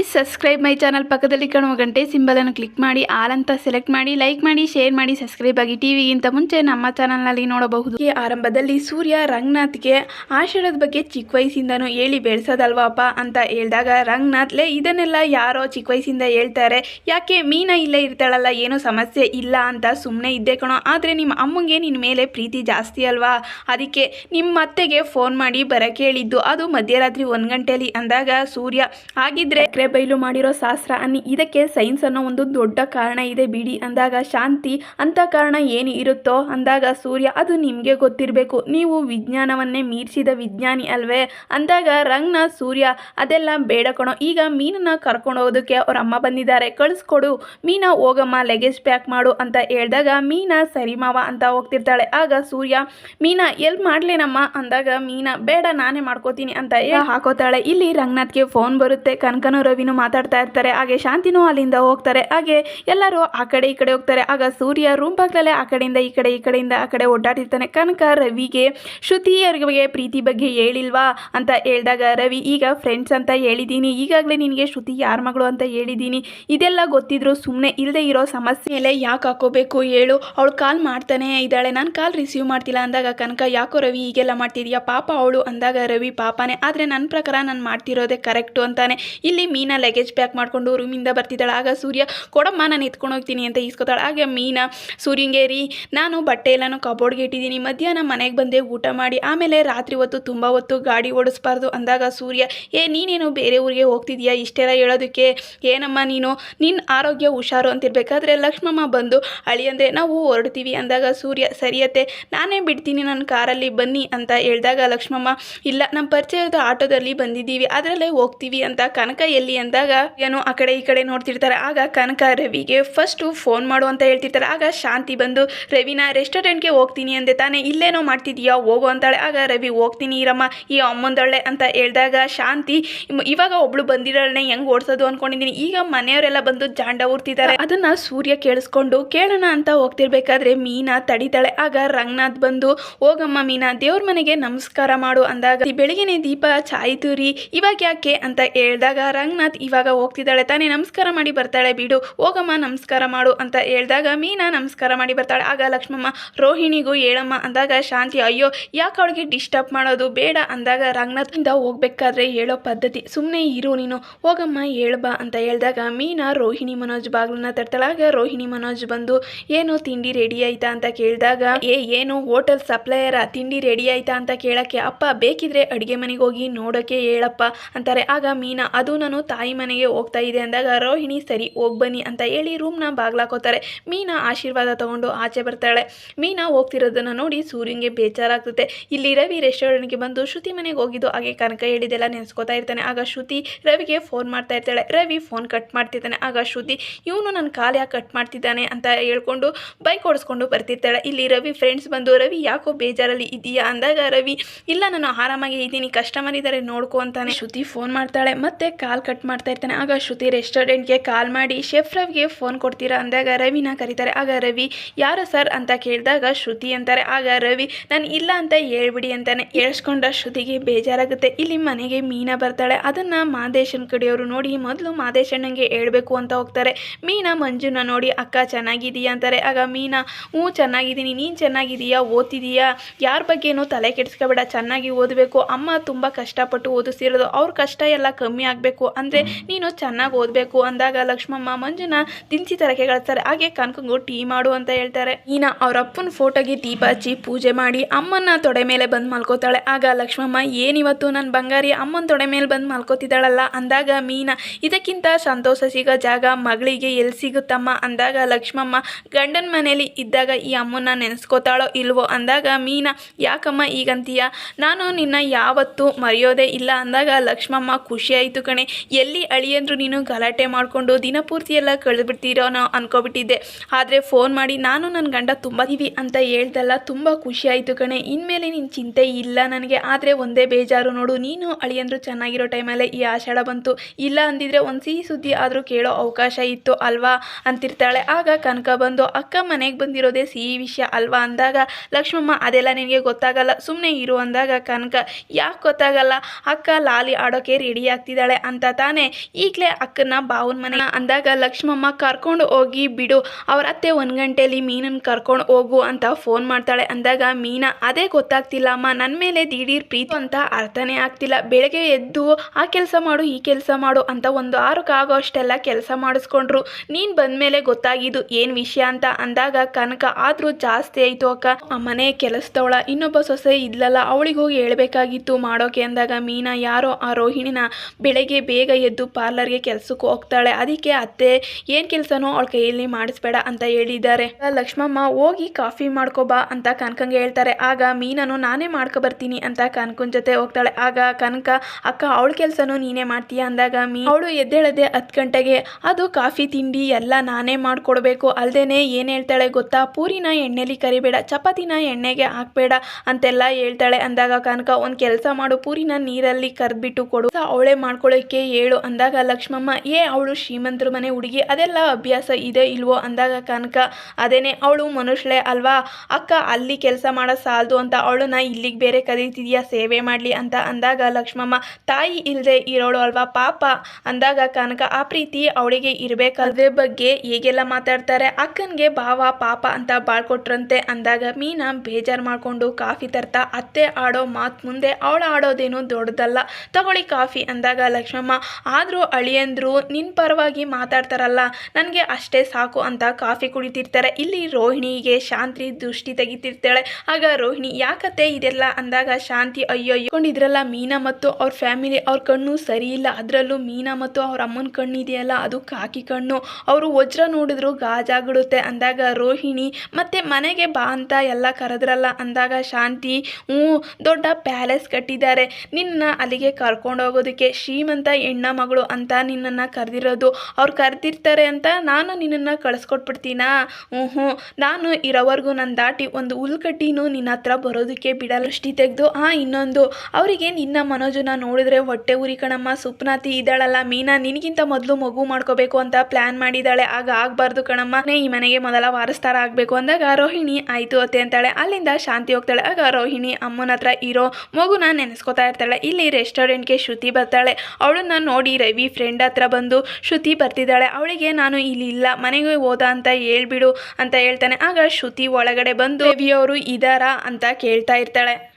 ಈ subscribe my channel ಪಕ್ಕದಲ್ಲಿ ಕಾಣುವ ಗಂಟೆ ಸಿಂಬಲನ್ನು ಕ್ಲಿಕ್ ಮಾಡಿ, ಆಲ್ ಅಂತ ಸೆಲೆಕ್ಟ್ ಮಾಡಿ ಲೈಕ್ ಮಾಡಿ ಶೇರ್ ಮಾಡಿ ಸಬ್ಸ್ಕ್ರೈಬ್ ಆಗಿ ಟಿವಿಗಿಂತ ಮುಂಚೆ ನಮ್ಮ ಚಾನಲ್ನಲ್ಲಿ ನೋಡಬಹುದು. ಈ ಆರಂಭದಲ್ಲಿ ಸೂರ್ಯ ರಂಗನಾಥ್ಗೆ ಆಷಾಢದ ಬಗ್ಗೆ ಚಿಕ್ಕ ವಯಸ್ಸಿಂದನು ಹೇಳಿ ಬೆಳೆಸೋದಲ್ವಾಪ ಅಂತ ಹೇಳಿದಾಗ ರಂಗನಾಥ್ ಲೇ ಇದನ್ನೆಲ್ಲ ಯಾರೋ ಚಿಕ್ಕ ವಯಸ್ಸಿಂದ ಹೇಳ್ತಾರೆ. ಯಾಕೆ ಮೀನ ಇಲ್ಲೇ ಇರ್ತಾಳಲ್ಲ, ಏನು ಸಮಸ್ಯೆ ಇಲ್ಲ ಅಂತ ಸುಮ್ಮನೆ ಇದ್ದೆ ಕಣೋ. ಆದರೆ ನಿಮ್ಮ ಅಮ್ಮಂಗೆ ನಿನ್ನ ಮೇಲೆ ಪ್ರೀತಿ ಜಾಸ್ತಿ ಅಲ್ವಾ? ಅದಕ್ಕೆ ನಿಮ್ಮ ಅತ್ತೆಗೆ ಫೋನ್ ಮಾಡಿ ಬರಕ್ಕೆ ಹೇಳಿದ್ದು. ಅದು ಮಧ್ಯರಾತ್ರಿ ಒಂದು ಗಂಟೆಯಲ್ಲಿ ಅಂದಾಗ ಸೂರ್ಯ ಆಗಿದ್ರೆ ಕ್ರೆ ಬೈಲು ಮಾಡಿರೋ ಶಾಸ್ತ್ರ ಅನ್ನಿ. ಇದಕ್ಕೆ ಸೈನ್ಸ್ ಅನ್ನೋ ಒಂದು ದೊಡ್ಡ ಕಾರಣ ಇದೆ ಬಿಡಿ. ಅಂದಾಗ ಶಾಂತಿ ಅಂತ ಕಾರಣ ಏನು ಇರುತ್ತೋ ಅಂದಾಗ ಸೂರ್ಯ ಅದು ನಿಮಗೆ ಗೊತ್ತಿರಬೇಕು. ನೀವು ವಿಜ್ಞಾನವನ್ನೇ ಮೀರಿಸಿದ ವಿಜ್ಞಾನಿ ಅಲ್ವೇ? ಅಂದಾಗ ರಂಗ್ನ ಸೂರ್ಯ, ಅದೆಲ್ಲ ಬೇಡ ಕಣೋ. ಈಗ ಮೀನನ್ನ ಕರ್ಕೊಂಡು ಹೋಗೋದಕ್ಕೆ ಅವ್ರ ಅಮ್ಮ ಬಂದಿದ್ದಾರೆ. ಕಳಿಸ್ಕೊಡು. ಮೀನ ಹೋಗಮ್ಮ ಲಗೇಜ್ ಪ್ಯಾಕ್ ಮಾಡು ಅಂತ ಹೇಳಿದಾಗ ಮೀನಾ ಸರಿ ಮಾವ ಅಂತ ಹೋಗ್ತಿರ್ತಾಳೆ. ಆಗ ಸೂರ್ಯ, ಮೀನಾ ಎಲ್ಲಿ ಮಾಡ್ಲೇನಮ್ಮ? ಅಂದಾಗ ಮೀನಾ, ಬೇಡ ನಾನೇ ಮಾಡ್ಕೋತೀನಿ ಅಂತ ಹಾಕೋತಾಳೆ. ಇಲ್ಲಿ ರಂಗನಾಥ್ಗೆ ಫೋನ್ ಬರುತ್ತೆ. ಕನಕನು ರವಿನೂ ಮಾತಾಡ್ತಾ ಇರ್ತಾರೆ, ಹಾಗೆ ಶಾಂತಿನೂ ಅಲ್ಲಿಂದ ಹೋಗ್ತಾರೆ, ಹಾಗೆ ಎಲ್ಲರೂ ಆ ಕಡೆ ಈ ಕಡೆ ಹೋಗ್ತಾರೆ. ಆಗ ಸೂರ್ಯ ರೂಮ್ ಪಕ್ಕದಲ್ಲೇ ಆ ಕಡೆಯಿಂದ ಈ ಕಡೆ ಈ ಕಡೆಯಿಂದ ಆ ಕಡೆ ಓಡಾಡ್ತಿರ್ತಾನೆ ಕನಕ ರವಿಗೆ, ಶ್ರುತಿ ಅವ್ರಿಗೆ ಪ್ರೀತಿ ಬಗ್ಗೆ ಹೇಳಿಲ್ವಾ ಅಂತ ಹೇಳಿದಾಗ, ರವಿ, ಈಗ ಫ್ರೆಂಡ್ಸ್ ಅಂತ ಹೇಳಿದ್ದೀನಿ ಈಗಾಗಲೇ ನಿನಗೆ ಶ್ರುತಿ ಯಾರ ಮಗಳು ಅಂತ ಹೇಳಿದ್ದೀನಿ ಇದೆಲ್ಲ ಗೊತ್ತಿದ್ರು ಸುಮ್ಮನೆ ಇಲ್ಲದೆ ಇರೋ ಸಮಸ್ಯೆ ಮೇಲೆ ಯಾಕೆ ಹಾಕೋಬೇಕು ಹೇಳು. ಅವಳು ಕಾಲ್ ಮಾಡ್ತಾನೆ ಇದ್ದಾಳೆ. ನಾನು ಕಾಲ್ ರಿಸೀವ್ ಮಾಡ್ತಿಲ್ಲ ಅಂದಾಗ ಕನಕ, ಯಾಕೋ ರವಿ ಹೀಗೆಲ್ಲ ಮಾಡ್ತಿದೀಯಾ? ಪಾಪ ಅವಳು ಅಂದಾಗ, ರವಿ, ಪಾಪನೇ. ಆದರೆ ನನ್ನ ಪ್ರಕಾರ ನಾನು ಮಾಡ್ತಿರೋದೇ ಕರೆಕ್ಟು ಅಂತಾನೆ. ಇಲ್ಲಿ ಮೀನಾ ಲಗೇಜ್ ಪ್ಯಾಕ್ ಮಾಡಿಕೊಂಡು ರೂಮಿಂದ ಬರ್ತಿದ್ದಾಳೆ. ಆಗ ಸೂರ್ಯ, ಕೊಡಮ್ಮ, ನಾನು ಎತ್ಕೊಂಡು ಹೋಗ್ತೀನಿ ಅಂತ ಈಸ್ಕೊತಾಳೆ. ಆಗ ಮೀನಾ ಸೂರ್ಯಂಗೆ, ರೀ, ನಾನು ಬಟ್ಟೆ ಎಲ್ಲಾನು ಕಬೋರ್ಡ್ಗೆ ಇಟ್ಟಿದ್ದೀನಿ. ಮಧ್ಯಾಹ್ನ ಮನೆಗೆ ಬಂದೆ ಊಟ ಮಾಡಿ, ಆಮೇಲೆ ರಾತ್ರಿ ಹೊತ್ತು ತುಂಬ ಹೊತ್ತು ಗಾಡಿ ಓಡಿಸ್ಬಾರ್ದು ಅಂದಾಗ ಸೂರ್ಯ, ಏ, ನೀನೇನು ಬೇರೆ ಊರಿಗೆ ಹೋಗ್ತಿದ್ಯಾ? ಇಷ್ಟೆಲ್ಲ ಹೇಳೋದಕ್ಕೆ? ಏನಮ್ಮ ನೀನು? ನಿನ್ನ ಆರೋಗ್ಯ ಹುಷಾರು ಅಂತಿರ್ಬೇಕಾದ್ರೆ ಲಕ್ಷ್ಮಮ್ಮ ಬಂದು ಅಳಿಯಂದೆ ನಾವು ಹೊರಡ್ತೀವಿ ಅಂದಾಗ ಸೂರ್ಯ ಸರಿಯತ್ತೆ ನಾನೇ ಬಿಡ್ತೀನಿ ನನ್ನ ಕಾರಲ್ಲಿ, ಬನ್ನಿ ಅಂತ ಹೇಳಿದಾಗ ಲಕ್ಷ್ಮಮ್ಮ, ಇಲ್ಲ ನಮ್ಮ ಪರಿಚಯದ ಆಟೋದಲ್ಲಿ ಬಂದಿದ್ದೀವಿ. ಅದರಲ್ಲೇ ಹೋಗ್ತೀವಿ ಅಂತ ಕನಕ ಎಲ್ಲಿ ಅಂದಾಗ, ಏನೋ ಆ ಕಡೆ ಈ ಕಡೆ ನೋಡ್ತಿರ್ತಾರೆ. ಆಗ ಕನಕ ರವಿಗೆ ಫಸ್ಟು ಫೋನ್ ಮಾಡು ಅಂತ ಹೇಳ್ತಿರ್ತಾರೆ. ಆಗ ಶಾಂತಿ ಬಂದು, ರವಿನ ರೆಸ್ಟೋರೆಂಟ್ಗೆ ಹೋಗ್ತೀನಿ ಅಂದೆ ತಾನೇ. ಇಲ್ಲೇನೋ ಮಾಡ್ತಿದೀಯಾ ಹೋಗು ಅಂತಾಳೆ. ಆಗ ರವಿ, ಹೋಗ್ತೀನಿ ಇರಮ್ಮ ಈ ಅಮ್ಮಂದೊಳ್ಳೆ ಅಂತ ಹೇಳಿದಾಗ ಶಾಂತಿ ಇವಾಗ ಒಬ್ಳು ಬಂದಿರೋಳನ್ನ ಹೆಂಗ್ ಓಡಿಸೋದು ಅನ್ಕೊಂಡಿದ್ದೀನಿ. ಈಗ ಮನೆಯವರೆಲ್ಲ ಬಂದು ಜಾಂಡ ಊರ್ತಿದ್ದಾರೆ. ಅದನ್ನ ಸೂರ್ಯ ಕೇಳಿಸ್ಕೊಂಡು, ಕೇಳೋಣ ಅಂತ ಹೋಗ್ತಿರ್ಬೇಕಾದ್ರೆ ಮೀನಾ ತಡಿತಾಳೆ. ಆಗ ರಂಗನಾಥ್ ಬಂದು, ಹೋಗಮ್ಮ ಮೀನಾ, ದೇವ್ರ ಮನೆಗೆ ನಮಸ್ಕಾರ ಮಾಡು ಅಂದಾಗ, "ಈ ಬೆಳಿಗ್ಗೆನೆ ದೀಪ ಚಾಯ್ತು ರೀ ಇವಾಗ ಯಾಕೆ ಅಂತ ಹೇಳಿದಾಗ ರಂಗನಾಥ್ ಇವಾಗ ಹೋಗ್ತಿದ್ದಾಳೆ. ತಾನೇ ನಮಸ್ಕಾರ ಮಾಡಿ ಬರ್ತಾಳೆ. ಬಿಡು, ಹೋಗಮ್ಮ, ನಮಸ್ಕಾರ ಮಾಡು ಅಂತ ಹೇಳಿದಾಗ ಮೀನಾ ನಮಸ್ಕಾರ ಮಾಡಿ ಬರ್ತಾಳೆ. ಆಗ ಲಕ್ಷ್ಮಮ್ಮ, ರೋಹಿಣಿಗೂ ಹೇಳಮ್ಮ ಅಂದಾಗ ಶಾಂತಿ, ಅಯ್ಯೋ, ಯಾಕೆ ಅವಳಿಗೆ ಡಿಸ್ಟರ್ಬ್ ಮಾಡೋದು? ಬೇಡ ಅಂದಾಗ ರಂಗನಾಥ್ ಇಂದ ಹೋಗ್ಬೇಕಾದ್ರೆ ಹೇಳೋ ಪದ್ಧತಿ ಸುಮ್ಮನೆ ಇರು ನೀನು. ಹೋಗಮ್ಮ ಹೇಳ್ಬಾ ಅಂತ ಹೇಳಿದಾಗ ಮೀನಾ, ರೋಹಿಣಿ, ಮನೋಜ್ ಬಾಗ್ಲನ್ನ ತರ್ತಾಳೆ ಆಗ ರೋಹಿಣಿ, ಮನೋಜ್ ಬಂದು, ಏನು ತಿಂಡಿ ರೆಡಿ ಆಯ್ತಾ? ಅಂತ ಕೇಳಿದಾಗ, ಏ, ಏನು? ಹೋಟೆಲ್ ಸಪ್ಲೈಯರ ತಿಂಡಿ ರೆಡಿ ಆಯ್ತಾ? ಅಂತ ಕೇಳಕ್ಕೆ, ಅಪ್ಪ, ಬೇಕಿದ್ರೆ ಅಡುಗೆ ಮನೆಗೆ ಹೋಗಿ ನೋಡೋಕೆ ಹೇಳಪ್ಪ ಅಂತಾರೆ. ಆಗ ಮೀನಾ, ಅದು ನಾನು ತಾಯಿ ಮನೆಗೆ ಹೋಗ್ತಾ ಇದೆ ಅಂದಾಗ, ರೋಹಿಣಿ, ಸರಿ, ಹೋಗಿ ಬನ್ನಿ ಅಂತ ಹೇಳಿ ರೂಮ್ನ ಬಾಗ್ಲಾಕೋತಾರೆ. ಮೀನಾ ಆಶೀರ್ವಾದ ತಗೊಂಡು ಆಚೆ ಬರ್ತಾಳೆ. ಮೀನಾ ಹೋಗ್ತಿರೋದನ್ನ ನೋಡಿ ಸೂರ್ಯಂಗೆ ಬೇಜಾರಾಗ್ತದೆ. ಇಲ್ಲಿ ರವಿ ರೆಸ್ಟೋರೆಂಟ್ಗೆ ಬಂದು ಶ್ರುತಿ ಮನೆಗೆ ಹೋಗಿದ್ದು ಹಾಗೆ ಕನಕ ಹೇಳಿದೆಲ್ಲ ನೆನೆಸ್ಕೋತಾ ಇರ್ತಾನೆ. ಆಗ ಶ್ರುತಿ ರವಿಗೆ ಫೋನ್ ಮಾಡ್ತಾ ಇರ್ತಾಳೆ. ರವಿ ಫೋನ್ ಕಟ್ ಮಾಡ್ತಿದ್ದಾನೆ. ಆಗ ಶ್ರುತಿ, ಇವನು ನನ್ನ ಕಾಲು ಯಾಕೆ ಕಟ್ ಮಾಡ್ತಿದ್ದಾನೆ? ಅಂತ ಹೇಳ್ಕೊಂಡು ಬೈಕ್ ಓಡಿಸ್ಕೊಂಡು ಬರ್ತಿರ್ತಾಳೆ. ಇಲ್ಲಿ ರವಿ ಫ್ರೆಂಡ್ಸ್ ಬಂದು, ರವಿ, ಯಾಕೋ ಬೇಜಾರಲ್ಲಿ ಇದೆಯಾ? ಅಂದಾಗ ರವಿ, ಇಲ್ಲ, ನಾನು ಆರಾಮಾಗಿ ಇದ್ದೀನಿ ಕಸ್ಟಮರ್ ಇದ್ದಾರೆ ನೋಡ್ಕೊ ಅಂತಾನೆ. ಶ್ರುತಿ ಫೋನ್ ಮಾಡ್ತಾಳೆ. ಮತ್ತೆ ಕಾಲ್ ಮಾಡ್ತಾ ಇರ್ತಾನೆ. ಆಗ ಶ್ರುತಿ ರೆಸ್ಟೋರೆಂಟ್ಗೆ ಕಾಲ್ ಮಾಡಿ ಶೆಫ್ ರವಿಗೆ ಫೋನ್ ಕೊಡ್ತೀರಾ? ಅಂದಾಗ ರವಿನ ಕರೀತಾರೆ. ಆಗ ರವಿ, ಯಾರು ಸರ್ ಅಂತ ಕೇಳಿದಾಗ ಶ್ರುತಿ ಅಂತಾರೆ. ಆಗ ರವಿ, ನಾನು ಇಲ್ಲ ಅಂತ ಹೇಳ್ಬಿಡಿ ಅಂತಾನೆ. ಹೇಳ್ಸ್ಕೊಂಡ ಶ್ರುತಿಗೆ ಬೇಜಾರಾಗುತ್ತೆ. ಇಲ್ಲಿ ಮನೆಗೆ ಮೀನಾ ಬರ್ತಾಳೆ. ಅದನ್ನ ಮಾದೇಶನ್ ಕಡೆಯವರು ನೋಡಿ ಮೊದಲು ಮಾದೇಶಣ್ಣಂಗೆ ಹೇಳ್ಬೇಕು ಅಂತ ಹೋಗ್ತಾರೆ. ಮೀನಾ, ಮಂಜುನ ನೋಡಿ, ಅಕ್ಕ ಚೆನ್ನಾಗಿದೀಯಾ ಅಂತಾರೆ. ಆಗ ಮೀನಾ, ಹ್ಞೂ, ಚೆನ್ನಾಗಿದ್ದೀನಿ. ನೀನು ಚೆನ್ನಾಗಿದೀಯಾ ಓದ್ತಿದೀಯಾ ಯಾರ ಬಗ್ಗೆನೂ ತಲೆ ಕೆಡಿಸ್ಕೋಬೇಡ. ಚೆನ್ನಾಗಿ ಓದಬೇಕು. ಅಮ್ಮ ತುಂಬ ಕಷ್ಟಪಟ್ಟು ಓದಿಸಿರೋದು. ಅವ್ರ ಕಷ್ಟ ಎಲ್ಲ ಕಮ್ಮಿ ಆಗಬೇಕು. ಅಂದರೆ ನೀನು ಚೆನ್ನಾಗಿ ಓದಬೇಕು ಅಂದಾಗ ಲಕ್ಷ್ಮಮ್ಮ ಮಂಜುನ ದಿನಸಿ ತರಕೆ ಕಳಿಸ್ತಾರೆ. ಹಾಗೆ ಕನಕಂಗು ಟೀ ಮಾಡು ಅಂತ ಹೇಳ್ತಾರೆ. ಈನ ಅವ್ರ ಅಪ್ಪನ ಫೋಟೋಗೆ ದೀಪ ಹಚ್ಚಿ ಪೂಜೆ ಮಾಡಿ ಅಮ್ಮನ ತೊಡೆ ಮೇಲೆ ಬಂದು ಮಲ್ಕೋತಾಳೆ. ಆಗ ಲಕ್ಷ್ಮಮ್ಮ ಏನಿವತ್ತು ನನ್ನ ಬಂಗಾರಿ ಅಮ್ಮನ ತೊಡೆ ಮೇಲೆ ಬಂದು ಮಲ್ಕೋತಿದ್ದಾಳಲ್ಲ? ಅಂದಾಗ ಮೀನಾ ಇದಕ್ಕಿಂತ ಸಂತೋಷ ಸಿಗೋ ಜಾಗ ಮಗಳಿಗೆ ಎಲ್ಲಿ ಸಿಗುತ್ತಮ್ಮ? ಅಂದಾಗ ಲಕ್ಷ್ಮಮ್ಮ ಗಂಡನ ಮನೇಲಿ ಇದ್ದಾಗ ಈ ಅಮ್ಮನ ನೆನೆಸ್ಕೋತಾಳೋ ಇಲ್ವೋ? ಅಂದಾಗ ಮೀನಾ ಯಾಕಮ್ಮ ಈಗಂತೀಯ ನಾನು ನಿನ್ನ ಯಾವತ್ತೂ ಮರೆಯೋದೇ ಇಲ್ಲ. ಅಂದಾಗ ಲಕ್ಷ್ಮಮ್ಮ ಖುಷಿಯಾಯಿತು ಕಣೆ. ಎಲ್ಲಿ ಅಳಿಯಂದ್ರು ನೀನು ಗಲಾಟೆ ಮಾಡಿಕೊಂಡು ದಿನಪೂರ್ತಿ ಎಲ್ಲ ಕಳೆದ್ಬಿಡ್ತೀರೋ ಅನ್ಕೊಬಿಟ್ಟಿದ್ದೆ ಅನ್ಕೋಬಿಟ್ಟಿದ್ದೆ. ಆದರೆ ಫೋನ್ ಮಾಡಿ ನಾನು ನನ್ನ ಗಂಡ ತುಂಬ ಇದೀವಿ ಅಂತ ಹೇಳ್ದಲ್ಲ ತುಂಬ ಖುಷಿ ಆಯಿತು ಕಣೆ. ಇನ್ಮೇಲೆ ನಿನ್ನ ಚಿಂತೆ ಇಲ್ಲ ನನಗೆ. ಆದರೆ ಒಂದೇ ಬೇಜಾರು ನೋಡು, ನೀನು ಅಳಿಯಂದ್ರು ಚೆನ್ನಾಗಿರೋ ಟೈಮಲ್ಲೇ ಈ ಆಷಾಢ ಬಂತು. ಇಲ್ಲ ಅಂದಿದ್ರೆ ಒಂದು ಸಿಹಿ ಸುದ್ದಿ ಆದರೂ ಕೇಳೋ ಅವಕಾಶ ಇತ್ತು ಅಲ್ವಾ ಅಂತಿರ್ತಾಳೆ. ಆಗ ಕನಕ ಬಂದು, ಅಕ್ಕ ಮನೆಗೆ ಬಂದಿರೋದೇ ಸಿಹಿ ವಿಷಯ ಅಲ್ವಾ? ಅಂದಾಗ, ಲಕ್ಷ್ಮಮ್ಮ, ಅದೆಲ್ಲ ನಿನಗೆ ಗೊತ್ತಾಗಲ್ಲ. ಸುಮ್ಮನೆ ಇರು ಅಂದಾಗ ಕನಕ, ಯಾಕೆ ಗೊತ್ತಾಗಲ್ಲ? ಅಕ್ಕ ಲಾಲಿ ಆಡೋಕೆ ರೆಡಿ ಆಗ್ತಿದ್ದಾಳೆ ಅಂತ ತಾನೇ ಈಗಲೇ ಅಕ್ಕನ ಬಾವನ ಮನೆ ಅಂದಾಗ ಲಕ್ಷ್ಮಮ್ಮ ಕರ್ಕೊಂಡು ಹೋಗಿ, ಬಿಡು, ಅವ್ರ ಅತ್ತೆ ಒಂದು ಗಂಟೆಲಿ ಮೀನನ್ನು ಕರ್ಕೊಂಡು ಹೋಗು ಅಂತ ಫೋನ್ ಮಾಡ್ತಾಳೆ. ಅಂದಾಗ ಮೀನಾ, ಅದೇ ಗೊತ್ತಾಗ್ತಿಲ್ಲ ಅಮ್ಮ ನನ್ನ ಮೇಲೆ ದಿಢೀರ್ ಪ್ರೀತಿ ಅಂತ ಅರ್ಥನೇ ಆಗ್ತಿಲ್ಲ. ಬೆಳಗ್ಗೆ ಎದ್ದು, ಆ ಕೆಲಸ ಮಾಡು, ಈ ಕೆಲಸ ಮಾಡು ಅಂತ ಒಂದು ಆರಕ್ಕಾಗೋ ಅಷ್ಟೆಲ್ಲ ಕೆಲಸ ಮಾಡಿಸ್ಕೊಂಡ್ರು. ನೀನು ಬಂದಮೇಲೆ ಗೊತ್ತಾಗಿದ್ದು ಏನು ವಿಷಯ ಅಂತ ಅಂದಾಗ ಕನಕ, ಆದರೂ ಜಾಸ್ತಿ ಆಯಿತು ಅಕ್ಕ, ಆ ಮನೆ ಕೆಲಸದವಳ ಇನ್ನೊಬ್ಬ ಸೊಸೆ ಇದ್ಲಲ್ಲ, ಅವಳಿಗೆ ಹೋಗಿ ಹೇಳಬೇಕಾಗಿತ್ತು ಮಾಡೋಕೆ. ಅಂದಾಗ ಮೀನಾ, ಯಾರೋ ಆ ರೋಹಿಣಿನ ಬೆಳಗ್ಗೆ ಬೇಗ ಎದ್ದು ಪಾರ್ಲರ್ಗೆ ಕೆಲಸಕ್ಕೆ ಹೋಗ್ತಾಳೆ. ಅದಕ್ಕೆ ಅತ್ತೆ, ಏನು ಕೆಲಸನೋ ಅವಳ ಕೈಯಲ್ಲಿ ಮಾಡಿಸ್ಬೇಡ ಅಂತ ಹೇಳಿದ್ದಾರೆ. ಲಕ್ಷ್ಮಮ್ಮ, ಹೋಗಿ ಕಾಫಿ ಮಾಡ್ಕೊಬಾ ಅಂತ ಕನಕಂಗೆ ಹೇಳ್ತಾರೆ. ಆಗ ಮೀನನ್ನು ನಾನೇ ಮಾಡ್ಕೊ ಬರ್ತೀನಿ ಅಂತ ಕನಕನ ಜೊತೆ ಹೋಗ್ತಾಳೆ. ಆಗ ಕನಕ, ಅಕ್ಕ, ಅವಳ ಕೆಲಸನೂ ನೀನೇ ಮಾಡ್ತೀಯ? ಅಂದಾಗ ಮೀ ಅವಳು ಎದ್ದೇಳದೆ ಹತ್ತು ಗಂಟೆಗೆ, ಅದು ಕಾಫಿ, ತಿಂಡಿ ಎಲ್ಲ ನಾನೇ ಮಾಡಿಕೊಡ್ಬೇಕು. ಅಲ್ಲದೇ ಏನು ಹೇಳ್ತಾಳೆ ಗೊತ್ತಾ? ಪೂರಿನ ಎಣ್ಣೆಲಿ ಕರಿಬೇಡ, ಚಪಾತಿನ ಎಣ್ಣೆಗೆ ಹಾಕ್ಬೇಡ ಅಂತೆಲ್ಲ ಹೇಳ್ತಾಳೆ. ಅಂದಾಗ ಕನಕ, ಒಂದು ಕೆಲಸ ಮಾಡು, ಪೂರಿನ ನೀರಲ್ಲಿ ಕರೆದ್ಬಿಟ್ಟು ಕೊಡು. ಅವಳೇ ಮಾಡ್ಕೊಳ್ಳೋಕೆ ಹೇಳು ಅಂದಾಗ ಲಕ್ಷ್ಮಮ್ಮ, ಏ, ಅವಳು ಶ್ರೀಮಂತರ ಮನೆ ಹುಡುಗಿ, ಅದೆಲ್ಲ ಅಭ್ಯಾಸ ಇದೆ ಇಲ್ವೋ? ಅಂದಾಗ ಕನಕ, ಅದೇನೆ, ಅವಳು ಮನುಷ್ಯಳೆ ಅಲ್ವಾ? ಅಕ್ಕ, ಅಲ್ಲಿ ಕೆಲಸ ಮಾಡೋ ಸಾಲದು ಅಂತ ಅವಳನ್ನ ಇಲ್ಲಿಗೆ ಬೇರೆ ಕರೀತಿದ್ಯಾ? ಸೇವೆ ಮಾಡಲಿ ಅಂತ ಅಂದಾಗ ಲಕ್ಷ್ಮಮ್ಮ, ತಾಯಿ ಇಲ್ಲದೆ ಇರೋಳು ಅಲ್ವಾ ಪಾಪ? ಅಂದಾಗ ಕನಕ, ಆ ಪ್ರೀತಿ ಅವಳಿಗೆ ಇರಬೇಕಲ್ವೇ ಬಗ್ಗೆ ಹೇಗೆಲ್ಲ ಮಾತಾಡ್ತಾರೆ? ಅಕ್ಕನಿಗೆ ಭಾವ ಪಾಪ ಅಂತ ಬಾಳ್ಕೊಟ್ರಂತೆ. ಅಂದಾಗ, ಮೀನಾ, ಬೇಜಾರು ಮಾಡಿಕೊಂಡು ಕಾಫಿ ತರ್ತಾ, ಅತ್ತೆ ಆಡೋ ಮಾತು ಮುಂದೆ ಅವಳು ಆಡೋದೇನು ದೊಡ್ಡದಲ್ಲ, ತಗೊಳ್ಳಿ ಕಾಫಿ. ಅಂದಾಗ ಲಕ್ಷ್ಮಮ್ಮ ಆದರೂ ಅಳಿಯಂದರು ನಿನ್ನ ಪರವಾಗಿ ಮಾತಾಡ್ತಾರಲ್ಲ, ನನಗೆ ಅಷ್ಟೇ ಸಾಕು ಅಂತ ಕಾಫಿ ಕುಡಿತಿರ್ತಾರೆ. ಇಲ್ಲಿ ರೋಹಿಣಿಗೆ ಶಾಂತಿ ದೃಷ್ಟಿ ತೆಗಿತಿರ್ತಾಳೆ. ಆಗ ರೋಹಿಣಿ, ಯಾಕತ್ತೆ ಇದೆಲ್ಲ? ಅಂದಾಗ ಶಾಂತಿ, ಅಯ್ಯೋ ಕೊಂಡಿದ್ರಲ್ಲ ಮೀನಾ ಮತ್ತು ಅವ್ರ ಫ್ಯಾಮಿಲಿ, ಅವ್ರ ಕಣ್ಣು ಸರಿ ಇಲ್ಲ ಅದರಲ್ಲೂ ಮೀನಾ ಮತ್ತು ಅವ್ರ ಅಮ್ಮನ ಕಣ್ಣು ಇದೆಯಲ್ಲ ಅದು ಕಾಕಿ ಕಣ್ಣು. ಅವರು ವಜ್ರ ನೋಡಿದ್ರು ಗಾಜಾಗಿಡುತ್ತೆ. ಅಂದಾಗ ರೋಹಿಣಿ, ಮತ್ತೆ ಮನೆಗೆ ಬಾ ಅಂತ ಎಲ್ಲ ಕರೆದ್ರಲ್ಲ? ಅಂದಾಗ ಶಾಂತಿ, ಹ್ಞೂ, ದೊಡ್ಡ ಪ್ಯಾಲೇಸ್ ಕಟ್ಟಿದ್ದಾರೆ. ನಿನ್ನ ಅಲ್ಲಿಗೆ ಕರ್ಕೊಂಡು ಹೋಗೋದಕ್ಕೆ ಶ್ರೀಮಂತ ಹೆಣ್ಣ ಮಗಳು ಅಂತ ನಿನ್ನನ್ನು ಕರೆದಿರೋದು. ಅವ್ರು ಕರೆದಿರ್ತಾರೆ ಅಂತ ನಾನು ನಿನ್ನನ್ನು ಕಳಿಸ್ಕೊಟ್ಬಿಡ್ತೀನಾ? ಹ್ಞೂ ಹ್ಞೂ ನಾನು ಇರೋವರೆಗೂ ನನ್ನ ದಾಟಿ ಒಂದು ಹುಲ್ಕಟ್ಟಿನೂ ನಿನ್ನ ಹತ್ರ ಬರೋದಕ್ಕೆ ಬಿಡಲಷ್ಟಿ ತೆಗೆದು, ಆ ಇನ್ನೊಂದು. ಅವರಿಗೆ ನಿನ್ನ ಮನೋಜನ ನೋಡಿದ್ರೆ ಹೊಟ್ಟೆ ಉರಿ ಕಣಮ್ಮ. ಸುಪ್ನಾತಿ ಇದ್ದಾಳಲ್ಲ ಮೀನಾ, ನಿನಗಿಂತ ಮೊದಲು ಮಗು ಮಾಡ್ಕೋಬೇಕು ಅಂತ ಪ್ಲ್ಯಾನ್ ಮಾಡಿದ್ದಾಳೆ. ಆಗ ಆಗಬಾರ್ದು ಕಣಮ್ಮ. ಈ ಮನೆಗೆ ಮೊದಲ ವಾರಸ್ತಾರ ಆಗಬೇಕು ಅಂದಾಗ ರೋಹಿಣಿ ಆಯಿತು ಅತ್ತೆ ಅಂತಾಳೆ. ಅಲ್ಲಿಂದ ಶಾಂತಿ ಹೋಗ್ತಾಳೆ. ಆಗ ರೋಹಿಣಿ ಅಮ್ಮನ ಹತ್ರ ಇರೋ ಮಗುನ ನೆನೆಸ್ಕೊತಾ ಇರ್ತಾಳೆ. ಇಲ್ಲಿ ರೆಸ್ಟೋರೆಂಟ್ಗೆ ಶ್ರುತಿ ಬರ್ತಾಳೆ. ಅವಳನ್ನ ನೋಡಿ ರವಿ ಫ್ರೆಂಡ್ ಹತ್ರ ಬಂದು, ಶ್ರುತಿ ಬರ್ತಿದ್ದಾಳೆ, ಅವಳಿಗೆ ನಾನು ಇಲ್ಲಿ ಇಲ್ಲ, ಮನೆಗೆ ಹೋದ ಅಂತ ಹೇಳ್ಬಿಡು ಅಂತ ಹೇಳ್ತಾನೆ. ಆಗ ಶ್ರುತಿ ಒಳಗಡೆ ಬಂದು ರವಿಯವರು ಇದಾರಾ? ಅಂತ ಕೇಳ್ತಾ ಇರ್ತಾಳೆ.